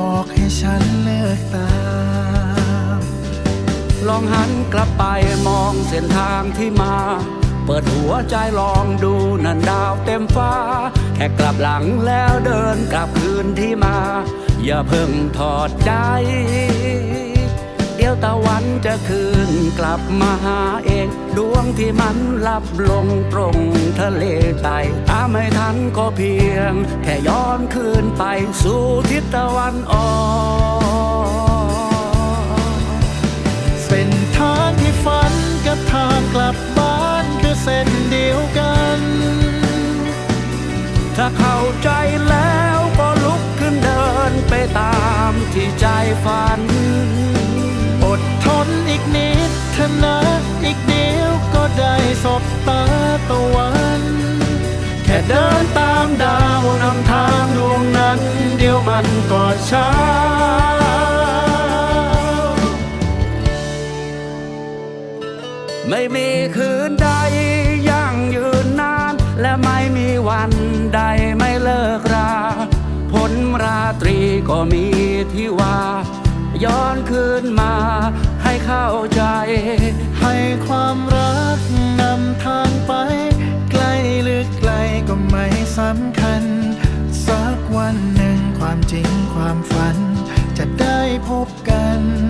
บอกให้ฉันเลิกตามลองหันกลับไปมองเส้นทางที่มา เปิดหัวใจลองดูนันดาวเต็มฟ้า แค่กลับหลังแล้วเดินกลับคืนที่มา อย่าเพิ่งถอดใจ ยวตะวันจะคืนกลับมาหาเอง ดวงที่มันลับลงตรงทะเลใจตามไม่ทันก็เพียง แค่ย้อนคืนไปสู่ทิศตะวันออกเส้นทางที่ฝันกับทางกลับบ้านคือเส้นเดียวกัน ถ้าเข้าใจแล้วก็ลุกขึ้นเดินไปตามที่ใจฝัน ดาวนำทางดวงนั้น เดียวมันก็เช้าไม่มีคืนใดยั่งยืนนาน และไม่มีวันใดไม่เลิกราผลราตรีก็มีที่ว่า ย้อนคืนมาให้เข้าใจ ให้ความรักำคัญ สักวันหนึ่งความจริงความฝัน จะได้พบกัน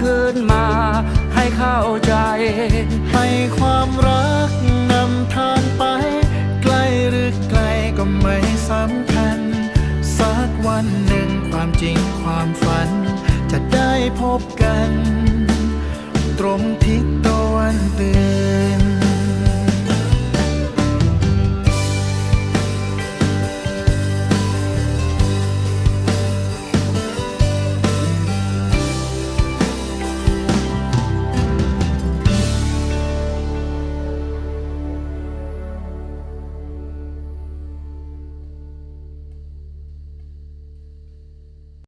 คืนมา ให้เข้าใจ ให้ความรักนำทางไป ใกล้หรือไกลก็ไม่สำคัญ สักวันหนึ่งความจริงความฝัน จะได้พบกัน ตรงทิศตะวันเตือน